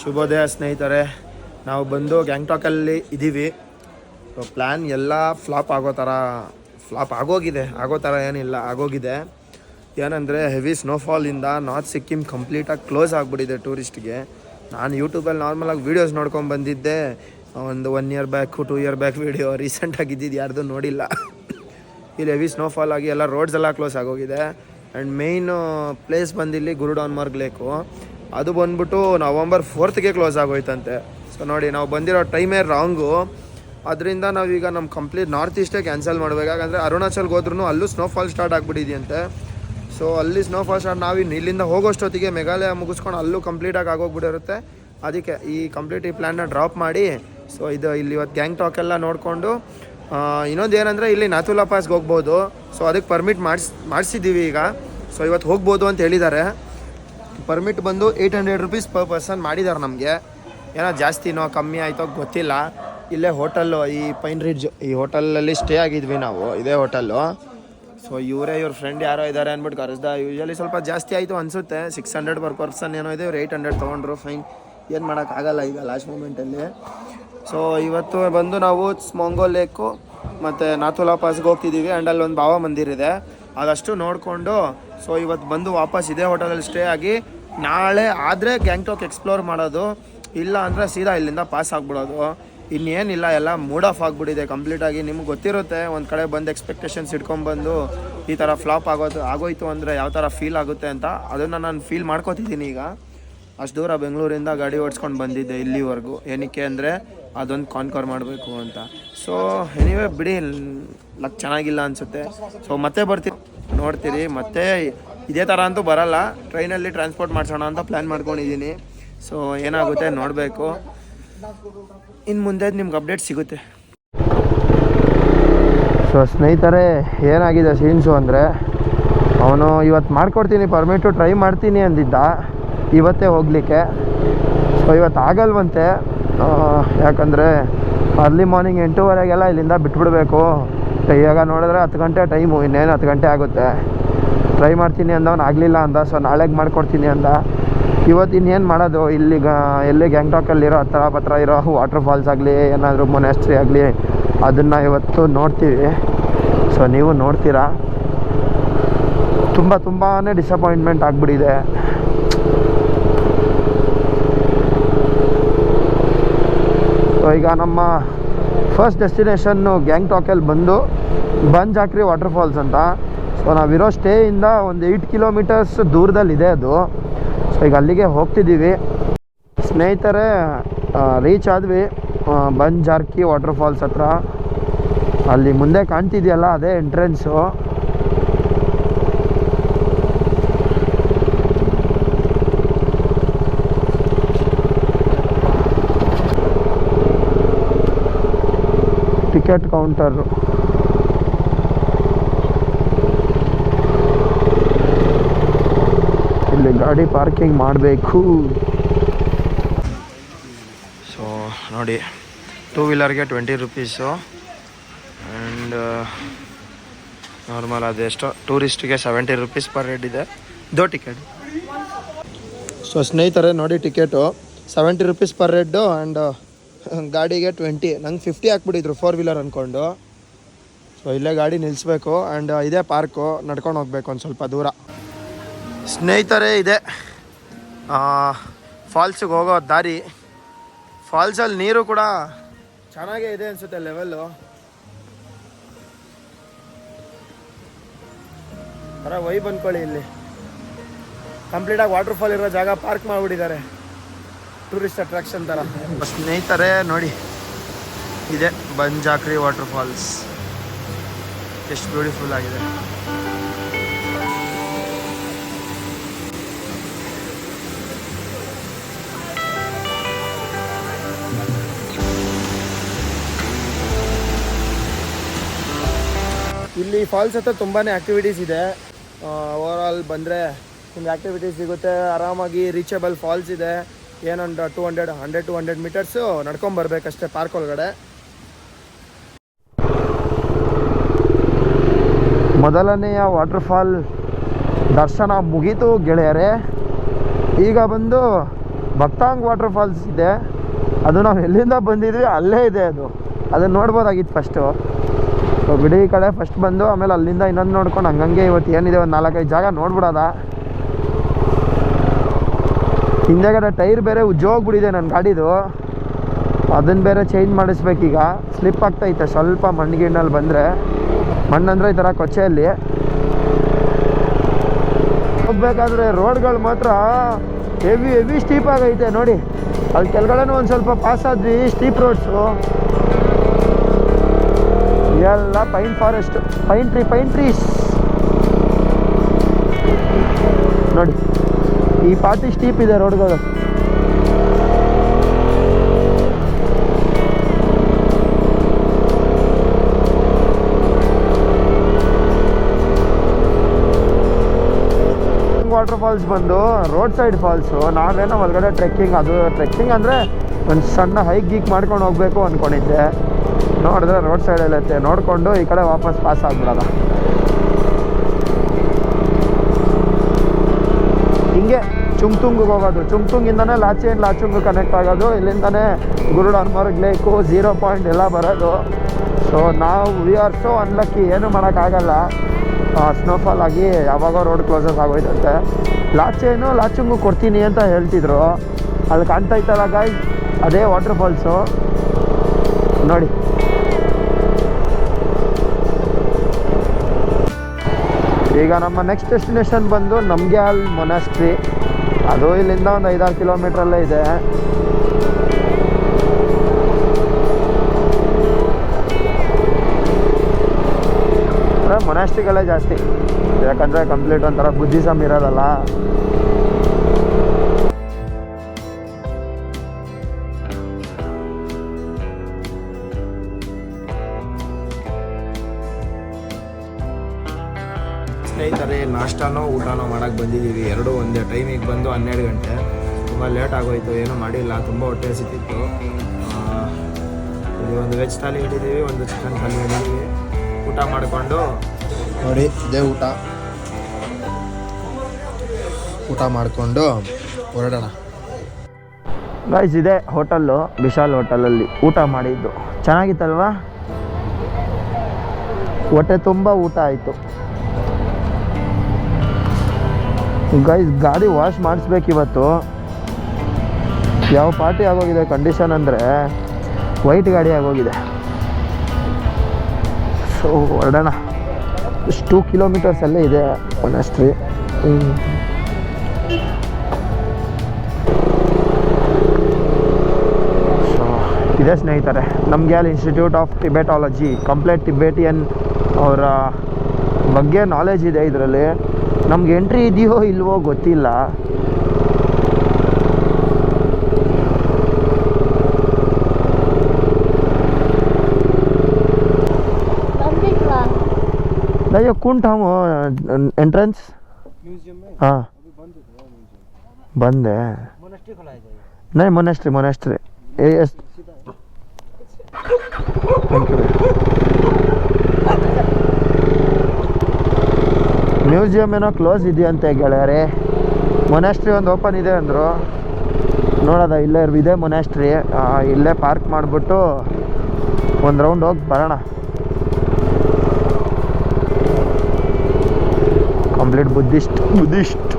ಶುಭೋದಯ ಸ್ನೇಹಿತರೆ, ನಾವು ಬಂದು ಗ್ಯಾಂಗ್ಟಾಕಲ್ಲಿ ಇದ್ದೀವಿ ಪ್ಲ್ಯಾನ್ ಎಲ್ಲ ಫ್ಲಾಪ್ ಆಗೋ ಥರ ಫ್ಲಾಪ್ ಆಗೋಗಿದೆ. ಆಗೋ ಥರ ಏನಿಲ್ಲ, ಆಗೋಗಿದೆ. ಏನಂದರೆ ಹೆವಿ ಸ್ನೋಫಾಲಿಂದ ನಾರ್ತ್ ಸಿಕ್ಕಿಮ್ ಕಂಪ್ಲೀಟಾಗಿ ಕ್ಲೋಸ್ ಆಗಿಬಿಟ್ಟಿದೆ ಟೂರಿಸ್ಟ್ಗೆ ನಾನು ಯೂಟ್ಯೂಬಲ್ಲಿ ನಾರ್ಮಲಾಗಿ ವೀಡಿಯೋಸ್ ನೋಡ್ಕೊಂಡು ಬಂದಿದ್ದೆ. ಒಂದು one year back two year back video ರೀಸೆಂಟಾಗಿ ಇದ್ದಿದ್ದು ಯಾರ್ದು ನೋಡಿಲ್ಲ. ಇಲ್ಲಿ ಹೆವಿ ಸ್ನೋಫಾಲ್ ಆಗಿ ಎಲ್ಲ ರೋಡ್ಸ್ ಎಲ್ಲ ಕ್ಲೋಸ್ ಆಗೋಗಿದೆ ಆ್ಯಂಡ್ ಮೇಯ್ನು ಪ್ಲೇಸ್ ಬಂದಿಲ್ಲಿ ಗುರುಡಾನ್ಮರ್ಗ್ ಲೇಕು ಅದು ಬಂದ್ಬಿಟ್ಟು ನವಂಬರ್ ಫೋರ್ತ್ಗೆ ಕ್ಲೋಸ್ ಆಗೋಯ್ತಂತೆ. ಸೊ ನೋಡಿ, ನಾವು ಬಂದಿರೋ ಟೈಮೇ ರಾಂಗು ಅದರಿಂದ ನಾವೀಗ ನಮ್ಮ ಕಂಪ್ಲೀಟ್ ನಾರ್ತ್ ಈಸ್ಟೇ ಕ್ಯಾನ್ಸಲ್ ಮಾಡಬೇಕು. ಯಾಕಂದರೆ ಅರುಣಾಚಲ್ಗೆ ಹೋದ್ರೂ ಅಲ್ಲೂ ಸ್ನೋಫಾಲ್ ಸ್ಟಾರ್ಟ್ ಆಗಿಬಿಟ್ಟಿದೆಯಂತೆ. ಸೊ ಅಲ್ಲಿ ಸ್ನೋಫಾಲ್ ಸ್ಟಾರ್ಟ್ ನಾವು ಇಲ್ಲಿಂದ ಹೋಗೋಷ್ಟೊತ್ತಿಗೆ ಮೇಘಾಲಯ ಮುಗಿಸ್ಕೊಂಡು ಅಲ್ಲೂ ಕಂಪ್ಲೀಟಾಗಿ ಆಗೋಗ್ಬಿಟ್ಟಿರುತ್ತೆ. ಅದಕ್ಕೆ ಈ ಕಂಪ್ಲೀಟ್ ಈ ಪ್ಲ್ಯಾನ್ನ ಡ್ರಾಪ್ ಮಾಡಿ. ಸೊ ಇದು ಇಲ್ಲಿ ಇವತ್ತು ಗ್ಯಾಂಗ್ ಟಾಕ್ ಎಲ್ಲ ನೋಡಿಕೊಂಡು ಇನ್ನೊಂದು ಏನಂದರೆ ಇಲ್ಲಿ ನಾಥುಲಾ ಪಾಸ್ಗೆ ಹೋಗ್ಬೋದು. ಸೊ ಅದಕ್ಕೆ ಪರ್ಮಿಟ್ ಮಾಡಿಸ್ ಮಾಡಿಸಿದ್ದೀವಿ ಈಗ. ಸೊ ಇವತ್ತು ಹೋಗ್ಬೋದು ಅಂತ ಹೇಳಿದ್ದಾರೆ. ಪರ್ಮಿಟ್ ಬಂದು eight hundred rupees per person ಮಾಡಿದ್ದಾರೆ ನಮಗೆ. ಏನೋ ಜಾಸ್ತಿನೋ ಕಮ್ಮಿ ಆಯಿತೋ ಗೊತ್ತಿಲ್ಲ. ಇಲ್ಲೇ ಹೋಟೆಲ್ಲು ಈ ಪೈನ್ ರಿಡ್ಜ್ ಈ ಹೋಟೆಲಲ್ಲಿ ಸ್ಟೇ ಆಗಿದ್ವಿ ನಾವು, ಇದೇ ಹೋಟೆಲ್ಲು ಸೊ ಇವರೇ ಇವ್ರ ಫ್ರೆಂಡ್ ಯಾರೋ ಇದ್ದಾರೆ ಅಂದ್ಬಿಟ್ಟು ಕರೆಸ್ದ ಯೂಶಲಿ ಸ್ವಲ್ಪ ಜಾಸ್ತಿ ಆಯಿತು ಅನಿಸುತ್ತೆ. ಸಿಕ್ಸ್ ಹಂಡ್ರೆಡ್ ಪರ್ ಪರ್ಸನ್ ಏನೋ ಇದೆ, ಇವ್ರು ಏಯ್ಟ್ ಹಂಡ್ರೆಡ್ ತೊಗೊಂಡ್ರು ಫೈನ್ ಏನು ಮಾಡೋಕ್ಕಾಗಲ್ಲ ಈಗ ಲಾಸ್ಟ್ ಮೂಮೆಂಟಲ್ಲಿ ಸೊ ಇವತ್ತು ಬಂದು ನಾವು ಸ್ಮೊಂಗೋ ಲೇಕು ಮತ್ತು ನಾಥುಲಾ ಪಾಸ್ಗೆ ಹೋಗ್ತಿದ್ದೀವಿ ಆ್ಯಂಡ್ ಅಲ್ಲಿ ಒಂದು ಭಾವ ಮಂದಿರ ಇದೆ ಅದಷ್ಟು ನೋಡಿಕೊಂಡು. ಸೊ ಇವತ್ತು ಬಂದು ವಾಪಸ್ ಇದೇ ಹೋಟೆಲಲ್ಲಿ ಸ್ಟೇ ಆಗಿ ನಾಳೆ ಆದರೆ ಗ್ಯಾಂಗ್ಟಾಕ್ ಎಕ್ಸ್ಪ್ಲೋರ್ ಮಾಡೋದು, ಇಲ್ಲ ಅಂದರೆ ಸೀದಾ ಇಲ್ಲಿಂದ ಪಾಸ್ ಆಗ್ಬಿಡೋದು. ಇನ್ನೇನಿಲ್ಲ, ಎಲ್ಲ ಮೂಡ್ ಆಫ್ ಆಗಿಬಿಟ್ಟಿದೆ ಕಂಪ್ಲೀಟಾಗಿ ನಿಮ್ಗೆ ಗೊತ್ತಿರುತ್ತೆ, ಒಂದು ಕಡೆ ಬಂದು ಎಕ್ಸ್ಪೆಕ್ಟೇಷನ್ಸ್ ಇಟ್ಕೊಂಡ್ಬಂದು ಈ ಥರ ಫ್ಲಾಪ್ ಆಗೋದು, ಆಗೋಯ್ತು ಅಂದರೆ ಯಾವ ಥರ ಫೀಲ್ ಆಗುತ್ತೆ ಅಂತ. ಅದನ್ನು ನಾನು ಫೀಲ್ ಮಾಡ್ಕೋತಿದ್ದೀನಿ ಈಗ. ಅಷ್ಟು ದೂರ ಬೆಂಗಳೂರಿಂದ ಗಾಡಿ ಓಡಿಸ್ಕೊಂಡು ಬಂದಿದ್ದೆ ಇಲ್ಲಿವರೆಗೂ. ಏನಕ್ಕೆ ಅಂದರೆ ಅದೊಂದು ಕಾನ್ಕರ್ ಮಾಡಬೇಕು ಅಂತ. ಸೊ ಎನಿವೇ ಬಿಡಿ ಲಕ್ ಚೆನ್ನಾಗಿಲ್ಲ ಅನಿಸುತ್ತೆ. ಸೊ ಮತ್ತೆ ಬರ್ತೀವಿ ನೋಡ್ತೀರಿ, ಮತ್ತೆ ಇದೇ ಥರ ಅಂತೂ ಬರಲ್ಲ. ಟ್ರೈನಲ್ಲಿ ಟ್ರಾನ್ಸ್ಪೋರ್ಟ್ ಮಾಡಿಸೋಣ ಅಂತ ಪ್ಲ್ಯಾನ್ ಮಾಡ್ಕೊಂಡಿದ್ದೀನಿ. ಸೊ ಏನಾಗುತ್ತೆ ನೋಡಬೇಕು. ಇನ್ನು ಮುಂದೆ ನಿಮ್ಗೆ ಅಪ್ಡೇಟ್ ಸಿಗುತ್ತೆ. ಸೊ ಸ್ನೇಹಿತರೆ, ಏನಾಗಿದೆ ಸೀನ್ಸು ಅಂದರೆ, ಅವನು ಇವತ್ತು ಮಾಡ್ಕೊಡ್ತೀನಿ ಪರ್ಮಿಟು ಟ್ರೈ ಮಾಡ್ತೀನಿ ಅಂದಿದ್ದ. ಇವತ್ತೇ ಹೋಗಲಿಕ್ಕೆ. ಸೊ ಇವತ್ತು ಆಗಲ್ವಂತೆ. ಯಾಕಂದರೆ ಅರ್ಲಿ ಮಾರ್ನಿಂಗ್ ಎಂಟೂವರೆಗೆಲ್ಲ ಇಲ್ಲಿಂದ ಬಿಟ್ಬಿಡ್ಬೇಕು. ಇವಾಗ ನೋಡಿದ್ರೆ ಹತ್ತು ಗಂಟೆ ಟೈಮು ಇನ್ನೇನು ಹತ್ತು ಗಂಟೆ ಆಗುತ್ತೆ. ಟ್ರೈ ಮಾಡ್ತೀನಿ ಅಂದವನು ಆಗಲಿಲ್ಲ ಅಂದ. ಸೊ ನಾಳೆಗೆ ಮಾಡ್ಕೊಡ್ತೀನಿ ಅಂದ. ಇವತ್ತು ಇನ್ನೇನು ಮಾಡೋದು? ಇಲ್ಲಿ ಗ, ಎಲ್ಲಿ ಗ್ಯಾಂಗ್ಟಾಕಲ್ಲಿರೋ ಹತ್ರ ಪತ್ರ ಇರೋ ವಾಟರ್ ಫಾಲ್ಸ್ ಆಗಲಿ, ಏನಾದರೂ ಮೊನೆಸ್ಟ್ರಿ ಆಗಲಿ, ಅದನ್ನು ಇವತ್ತು ನೋಡ್ತೀವಿ. ಸೊ ನೀವು ನೋಡ್ತೀರಾ? ತುಂಬ ತುಂಬಾ ಡಿಸಪಾಯಿಂಟ್ಮೆಂಟ್ ಆಗಿಬಿಟ್ಟಿದೆ ಸೊ ಈಗ ನಮ್ಮ ಫಸ್ಟ್ ಡೆಸ್ಟಿನೇಷನ್ನು ಗ್ಯಾಂಗ್ಟಾಕಲ್ಲಿ ಬಂದು ಬಂಜಾಕ್ರಿ ವಾಟರ್ ಫಾಲ್ಸ್ ಅಂತ ಸೊ ನಾವಿರೋ ಸ್ಟೇಯಿಂದ ಒಂದು ಏಯ್ಟ್ ಕಿಲೋಮೀಟರ್ಸ್ ದೂರದಲ್ಲಿದೆ ಅದು. ಸೊ ಈಗ ಅಲ್ಲಿಗೆ ಹೋಗ್ತಿದ್ದೀವಿ ಸ್ನೇಹಿತರೆ ರೀಚ್ ಆದ್ವಿ ಬಂಜಾರ್ಕಿ ವಾಟರ್ ಫಾಲ್ಸ್ ಹತ್ರ. ಅಲ್ಲಿ ಮುಂದೆ ಕಾಣ್ತಿದೆಯಲ್ಲ ಅದೇ ಎಂಟ್ರೆನ್ಸು ಟಿಕೆಟ್ ಕೌಂಟರು. ಇಲ್ಲಿ ಗಾಡಿ ಪಾರ್ಕಿಂಗ್ ಮಾಡಬೇಕು. ಸೊ ನೋಡಿ ಟೂ ವೀಲರ್ಗೆ ಟ್ವೆಂಟಿ ರುಪೀಸು ಆ್ಯಂಡ್ ನಾರ್ಮಲ್ ಅದೆಷ್ಟೋ ಟೂರಿಸ್ಟ್ಗೆ ಸೆವೆಂಟಿ ರುಪೀಸ್ ಪರ್ ಹೆಡ್ ಇದೆ. ದೋ ಟಿಕೆಟ್ ಸೊ ಸ್ನೇಹಿತರೆ ನೋಡಿ ticket seventy rupees per head and ಗಾಡಿಗೆ ಟ್ವೆಂಟಿ ನಂಗೆ ಫಿಫ್ಟಿ ಹಾಕ್ಬಿಟ್ಟಿದ್ರು ಫೋರ್ ವೀಲರ್ ಅಂದ್ಕೊಂಡು ಸೊ ಇಲ್ಲೇ ಗಾಡಿ ನಿಲ್ಲಿಸ್ಬೇಕು ಆ್ಯಂಡ್ ಇದೇ ಪಾರ್ಕು ನಡ್ಕೊಂಡು ಹೋಗ್ಬೇಕು ಒಂದು ಸ್ವಲ್ಪ ದೂರ. ಸ್ನೇಹಿತರೇ, ಇದೆ. ಫಾಲ್ಸಿಗೆ ಹೋಗೋ ದಾರಿ. ಫಾಲ್ಸಲ್ಲಿ ನೀರು ಕೂಡ ಚೆನ್ನಾಗೇ ಇದೆ ಅನಿಸುತ್ತೆ ಲೆವೆಲ್ಲು ಥರ ವೈಬ್ ಅಂದ್ಕೊಳ್ಳಿ ಇಲ್ಲಿ. ಕಂಪ್ಲೀಟಾಗಿ ವಾಟರ್ ಫಾಲ್ ಇರೋ ಜಾಗ ಪಾರ್ಕ್ ಮಾಡಿಬಿಟ್ಟಿದ್ದಾರೆ. ಟೂರಿಸ್ಟ್ ಅಟ್ರಾಕ್ಷನ್ ಥರ ಸ್ನೇಹಿತರೆ ನೋಡಿ. ಇದೆ ಬಂಜಾಕ್ರಿ ವಾಟರ್ ಫಾಲ್ಸ್. ಎಷ್ಟು ಬ್ಯೂಟಿಫುಲ್ ಆಗಿದೆ. ಇಲ್ಲಿ ಫಾಲ್ಸ್ ಹತ್ರ ತುಂಬಾ ಆ್ಯಕ್ಟಿವಿಟೀಸ್ ಇದೆ. ಓವರ್ ಆಲ್ ಬಂದರೆ ನಿಮ್ಗೆ ಆ್ಯಕ್ಟಿವಿಟೀಸ್ ಸಿಗುತ್ತೆ. ಆರಾಮಾಗಿ ರೀಚಬಲ್ ಫಾಲ್ಸ್ ಇದೆ. ಏನೊಂದು two hundred hundred, two hundred metres ನಡ್ಕೊಂಬರ್ಬೇಕಷ್ಟೇ park ಒಳಗಡೆ. ಮೊದಲನೆಯ ವಾಟರ್ಫಾಲ್ ದರ್ಶನ ಮುಗೀತು ಗೆಳೆಯರೇ. ಈಗ ಬಂದು ಭಕ್ತಾಂಗ್ ವಾಟರ್ಫಾಲ್ಸ್ ಇದೆ. ಅದು ನಾವು ಎಲ್ಲಿಂದ ಬಂದಿದ್ವಿ? ಅಲ್ಲೇ ಇದೆ ಅದು. ಅದನ್ನು ನೋಡ್ಬೋದಾಗಿತ್ತು ಫಸ್ಟು ಬಿಡಿ ಕಡೆ ಫಸ್ಟ್ ಬಂದು, ಆಮೇಲೆ ಅಲ್ಲಿಂದ ಇನ್ನೊಂದು ನೋಡ್ಕೊಂಡು ಹಂಗಂಗೆ ಇವತ್ತು ಏನಿದೆ ಒಂದು ನಾಲ್ಕೈದು ಜಾಗ ನೋಡ್ಬಿಡೋದ? ಹಿಂದೆಗಡೆ ಟೈರ್ ಬೇರೆ ಉಜ್ಜೋಗ್ಬಿಟ್ಟಿದೆ ನನ್ನ ಗಾಡಿದು. ಅದನ್ನು ಬೇರೆ ಚೇಂಜ್ ಮಾಡಿಸ್ಬೇಕೀಗ. ಸ್ಲಿಪ್ ಆಗ್ತೈತೆ, ಸ್ವಲ್ಪ ಮಣ್ಣು ಗಿಣ್ಣಲ್ಲಿ ಬಂದರೆ. ಮಣ್ಣಂದರೆ ಈ ಥರ ಕೊಚ್ಚೆಯಲ್ಲಿ. ಹೋಗ್ಬೇಕಾದ್ರೆ ರೋಡ್ಗಳು ಮಾತ್ರ ಹೆವಿ ಹೆವಿ ಸ್ಟೀಪ್ ಆಗೈತೆ ನೋಡಿ. ಅಲ್ಲಿ ಕೆಳಗಡೆನೂ ಒಂದು ಸ್ವಲ್ಪ ಪಾಸ್ ಆದ್ವಿ ಸ್ಟೀಪ್ ರೋಡ್ಸು ಎಲ್ಲ pine forest pine tree pine trees ಈ ಪಾತಿ ಸ್ಟೀಪ್ ಇದೆ ರೋಡ್ಗಳು ವಾಟರ್ ಫಾಲ್ಸ್ ಬಂದು ರೋಡ್ ಸೈಡ್ ಫಾಲ್ಸು ನಾವೇನೋ ಒಳಗಡೆ ಟ್ರೆಕ್ಕಿಂಗ್ ಅದು ಟ್ರೆಕ್ಕಿಂಗ್ ಅಂದರೆ ಒಂದು ಸಣ್ಣ ಹೈಕ್ ಗೀಕ್ ಮಾಡ್ಕೊಂಡು ಹೋಗ್ಬೇಕು ಅಂದ್ಕೊಂಡಿದ್ದೆ ನೋಡಿದ್ರೆ ರೋಡ್ ಸೈಡಲ್ಲೈತೆ ನೋಡಿಕೊಂಡು ಈ ಕಡೆ ವಾಪಸ್ ಪಾಸ್ ಆಗ್ಬಿಡೋದ ಹಿಂಗೆ ಚುಂಗ್ತುಂಗಿಗೆ ಹೋಗೋದು ಚುಂಗ್ತುಂಗಿಂದನೇ ಲಾಚೇನ್ ಲಾಚುಂಗ್ ಕನೆಕ್ಟ್ ಆಗೋದು. ಇಲ್ಲಿಂದನೇ Gurudongmar lake zero point ಎಲ್ಲ ಬರೋದು. ಸೊ ನಾವು ವಿ ಆರ್ ಸೋ ಅನ್ಲಕ್ಕಿ ಏನು ಮಾಡೋಕ್ಕಾಗಲ್ಲ. ಸ್ನೋಫಾಲ್ ಆಗಿ ಯಾವಾಗ ರೋಡ್ ಕ್ಲೋಸಸ್ ಆಗೋಯ್ತಂತೆ. ಲಾಚೇನು ಲಾಚುಂಗು ಕೊಡ್ತೀನಿ ಅಂತ ಹೇಳ್ತಿದ್ರು. ಅಲ್ಲಿ ಕಾಣ್ತಾ ಇತ್ತಲ್ಲ ಗಾಯ್ ಅದೇ ವಾಟರ್ ಫಾಲ್ಸು ನೋಡಿ. ಈಗ ನಮ್ಮ ನೆಕ್ಸ್ಟ್ ಡೆಸ್ಟಿನೇಷನ್ ಬಂದು ನಮ್ಗ್ಯಾಲ್ ಮೊನಾಸ್ಟ್ರಿ ಅದು ಇಲ್ಲಿಂದ ಒಂದು ಐದಾರು ಕಿಲೋಮೀಟ್ರಲ್ಲೇ ಇದೆ. ಮೊನಾಸ್ಟಿಕಲ್ಲೇ ಜಾಸ್ತಿ. ಯಾಕಂದರೆ ಕಂಪ್ಲೀಟ್ ಒಂಥರ ಬುದ್ಧಿಸಮ್ ಇರೋದಲ್ಲ. ಸ್ನೇಹಿತರೆ ನಾಷ್ಟಾನೋ ಊಟನೋ ಮಾಡೋಕ್ಕೆ ಬಂದಿದ್ದೀವಿ. ಎರಡೂ ಒಂದೇ ಟೈಮಿಗೆ ಬಂದು ಹನ್ನೆರಡು ಗಂಟೆ. ತುಂಬ ಲೇಟ್ ಆಗೋಯ್ತು. ಏನೂ ಮಾಡಿಲ್ಲ. ತುಂಬ ಹೊಟ್ಟೆ ಸಿಕ್ಕಿತ್ತು ಇಲ್ಲಿ ಒಂದು ವೆಜ್ ಥಾಲಿ ಇಟ್ಟಿದ್ದೀವಿ ಒಂದು ಚಿಕನ್ ಥಾಲಿ ಇಟ್ಟಿದ್ದೀವಿ ಊಟ ಮಾಡಿಕೊಂಡು ನೋಡಿ ಇದೇ ಊಟ. ಊಟ ಮಾಡಿಕೊಂಡು ಹೊರಡೋಣ. ಗಾಯ್ಸ್ ಇದೆ ಹೋಟಲ್ಲು ವಿಶಾಲ್ ಹೋಟೆಲಲ್ಲಿ ಊಟ ಮಾಡಿದ್ದು. ಚೆನ್ನಾಗಿತ್ತಲ್ವಾ? ಹೊಟ್ಟೆ ತುಂಬ ಊಟ ಆಯಿತು. ಗೈಸ್ ಗಾಡಿ ವಾಶ್ ಮಾಡಿಸ್ಬೇಕು ಇವತ್ತು. ಯಾವ ಪಾರ್ಟಿ ಆಗೋಗಿದೆ ಕಂಡೀಷನ್ ಅಂದರೆ ವೈಟ್ ಗಾಡಿ ಆಗೋಗಿದೆ. ಸೊ ಹೊರಡೋಣ. ಇಷ್ಟು ಟೂ ಕಿಲೋಮೀಟರ್ಸ್ ಅಲ್ಲೇ ಇದೆ ಒನೆಸ್ಟ್ರಿ ಸೊ ಇದೆ ಸ್ನೇಹಿತರೆ ನಮಗೆ ಅಲ್ಲಿ institute of Tibetology complete Tibetan ಅವರ ಬಗ್ಗೆ ನಾಲೆಜ್ ಇದೆ ಇದರಲ್ಲಿ. ನಮ್ಗೆ ಎಂಟ್ರಿ ಇದೆಯೋ ಇಲ್ವೋ ಗೊತ್ತಿಲ್ಲ ಬಂದಿಲ್ವಾ ಅಯ್ಯೋ ಕುಂಟ್ हम एंट्रेंस म्यूजियम में हाँ अभी बंद हो गया म्यूजियम बंद है मोनेस्ट्री खुला है जाएगा नहीं monastery monastery A S museum ಏನೋ ಕ್ಲೋಸ್ ಇದೆಯಂತೆ ಗೆಳೆಯರೆ? ಮೊನಾಸ್ಟ್ರಿ ಒಂದು ಓಪನ್ ಇದೆ ಅಂದರು. ನೋಡೋದ, ಇಲ್ಲೇ ಇದೆ ಮೊನಾಸ್ಟ್ರಿ ಇಲ್ಲೇ ಪಾರ್ಕ್ ಮಾಡಿಬಿಟ್ಟು ಒಂದು ರೌಂಡ್ ಹೋಗಿ ಬರೋಣ. ಕಂಪ್ಲೀಟ್ ಬುದ್ಧಿಸ್ಟ್ ಬುದ್ಧಿಸ್ಟ್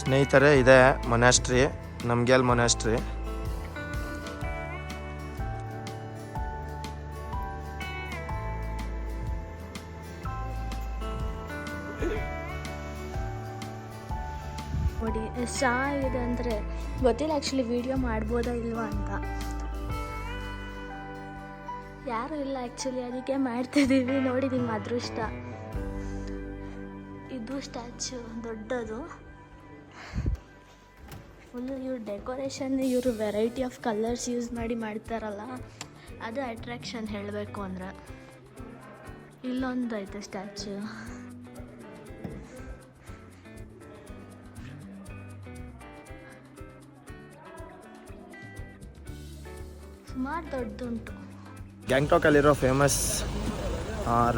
ಸ್ನೇಹಿತರೆ, ಇದೆ ಮೊನಾಸ್ಟ್ರಿ ನಮ್ಗೆ ಅಲ್ಲಿ ಮೊನಾಸ್ಟ್ರಿ ನೋಡಿ ಎಷ್ಟು ಚೆನ್ನಾಗಿದೆ ಅಂದರೆ ಗೊತ್ತಿಲ್ಲ ಆ್ಯಕ್ಚುಲಿ ವೀಡಿಯೋ ಮಾಡ್ಬೋದಾ ಇಲ್ವಾ ಅಂತ. ಯಾರೂ ಇಲ್ಲ ಆ್ಯಕ್ಚುಲಿ ಅದಕ್ಕೆ ಮಾಡ್ತಿದ್ದೀವಿ ನೋಡಿ, ನಿಮ್ಮ ಅದೃಷ್ಟ. ಇದು ಸ್ಟ್ಯಾಚು, ದೊಡ್ಡದು. ಫುಲ್ ಇವ್ರು ಡೆಕೋರೇಷನ್ ಇವರು ವೆರೈಟಿ ಆಫ್ ಕಲರ್ಸ್ ಯೂಸ್ ಮಾಡಿ ಮಾಡ್ತಾರಲ್ಲ, ಅದು ಅಟ್ರಾಕ್ಷನ್ ಹೇಳಬೇಕು ಅಂದ್ರೆ. ಇಲ್ಲೊಂದು ಐತೆ ಸ್ಟ್ಯಾಚು. ಸುಮಾರು ದೊಡ್ಡದುಂಟು ಗ್ಯಾಂಗ್ಟಾಕಲ್ಲಿರೋ ಫೇಮಸ್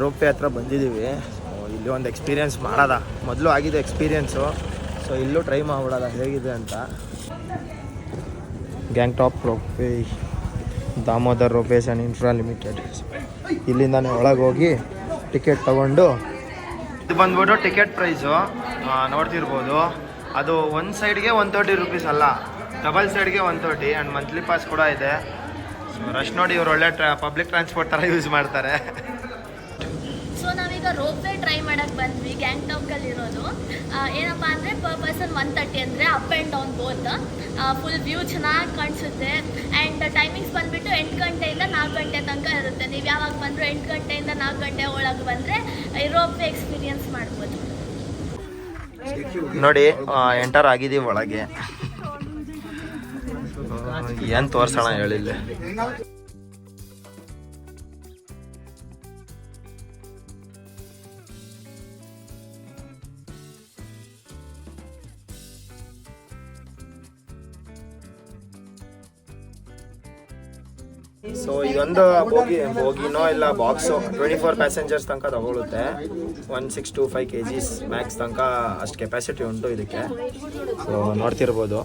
ರೋಪೆ ಹತ್ರ ಬಂದಿದ್ದೀವಿ. ಇಲ್ಲಿ ಒಂದು ಎಕ್ಸ್ಪೀರಿಯೆನ್ಸ್ ಮಾಡೋದ. ಮೊದಲು ಆಗಿದೆ ಎಕ್ಸ್ಪೀರಿಯೆನ್ಸು ಸೊ ಇಲ್ಲೂ ಟ್ರೈ ಮಾಡ್ಬಿಡೋದ ಹೇಗಿದೆ ಅಂತ. Gangtok ropeway Damodar ropeways and infra limited. ಇಲ್ಲಿಂದನೇ ಒಳಗೆ ಹೋಗಿ ಟಿಕೆಟ್ ತಗೊಂಡು ಇದು ಬಂದ್ಬಿಟ್ಟು ಟಿಕೆಟ್ ಪ್ರೈಸು ನೋಡ್ತಿರ್ಬೋದು. ಅದು ಒಂದು ಸೈಡ್ಗೆ ಒನ್ ತರ್ಟಿ ರುಪೀಸ್ ಅಲ್ಲ. ಡಬಲ್ ಸೈಡ್ಗೆ one thirty and monthly pass ಕೂಡ ಇದೆ. ರಶ್ ನೋಡಿ ಇವ್ರು ಒಳ್ಳೆ ಟ್ರಾ ಪಬ್ಲಿಕ್ ಟ್ರಾನ್ಸ್ಪೋರ್ಟ್ ತರ ಯೂಸ್ ಮಾಡ್ತಾರೆ. ಸೊ ನಾವೀಗ ರೋಪ್ವೇ ಟ್ರೈ ಮಾಡಕ್ಕೆ ಬಂದ್ವಿ ಗ್ಯಾಂಗ್ಟಾಕಲ್ಲಿ ಇರೋದು. ಏನಪ್ಪ ಅಂದರೆ ಪರ್ ಪರ್ಸನ್ ಒನ್ ತರ್ಟಿ ಅಂದ್ರೆ up and down both full view ಚೆನ್ನಾಗಿ ಕಾಣಿಸುತ್ತೆ. ಆ್ಯಂಡ್ ಟೈಮಿಂಗ್ಸ್ ಬಂದ್ಬಿಟ್ಟು ಎಂಟು ಗಂಟೆಯಿಂದ ನಾಲ್ಕು ಗಂಟೆ ತನಕ ಇರುತ್ತೆ. ನೀವು ಯಾವಾಗ ಬಂದರೂ ಎಂಟು ಗಂಟೆಯಿಂದ ನಾಲ್ಕು ಗಂಟೆ ಒಳಗೆ ಬಂದರೆ ರೋಪ್ವೇ ಎಕ್ಸ್ಪೀರಿಯನ್ಸ್ ಮಾಡ್ಬೋದು. ನೋಡಿ ಎಂಟರ್ ಆಗಿದೀವಿ ಒಳಗೆ. ಏನು ತೋರ್ಸೋಣ ಹೇಳಿಲ್ಲ ಸೊ ಇದೊಂದು ಬೋಗಿ ಬೋಗಿನೋ ಇಲ್ಲ ಬಾಕ್ಸು ಟ್ವೆಂಟಿ ಫೋರ್ ಪ್ಯಾಸೆಂಜರ್ಸ್ ತನಕ ತಗೊಳುತ್ತೆ. One six two five K Gs max ತನಕ ಅಷ್ಟು ಕೆಪಾಸಿಟಿ ಉಂಟು ಇದಕ್ಕೆ. ಸೊ ನೋಡ್ತಿರ್ಬೋದು.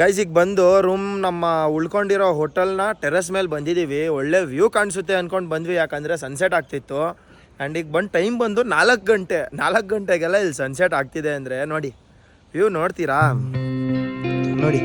ಗೈಸ್ ಈಗ ಬಂದು ರೂಮ್ ನಮ್ಮ ಉಳ್ಕೊಂಡಿರೋ ಹೋಟೆಲ್ನ ಟೆರೆಸ್ ಮೇಲೆ ಬಂದಿದ್ದೀವಿ ಒಳ್ಳೆ ವ್ಯೂ ಕಾಣಿಸುತ್ತೆ ಅಂದ್ಕೊಂಡು ಬಂದ್ವಿ, ಯಾಕಂದರೆ ಸನ್ಸೆಟ್ ಆಗ್ತಿತ್ತು. ಆ್ಯಂಡ್ ಈಗ ಬಂದು ಟೈಮ್ ಬಂದು ನಾಲ್ಕು ಗಂಟೆ, ನಾಲ್ಕು ಗಂಟೆಗೆಲ್ಲ ಇಲ್ಲಿ ಸನ್ಸೆಟ್ ಆಗ್ತಿದೆ ಅಂದರೆ ನೋಡಿ ವ್ಯೂ ನೋಡ್ತೀರಾ? ನೋಡಿ.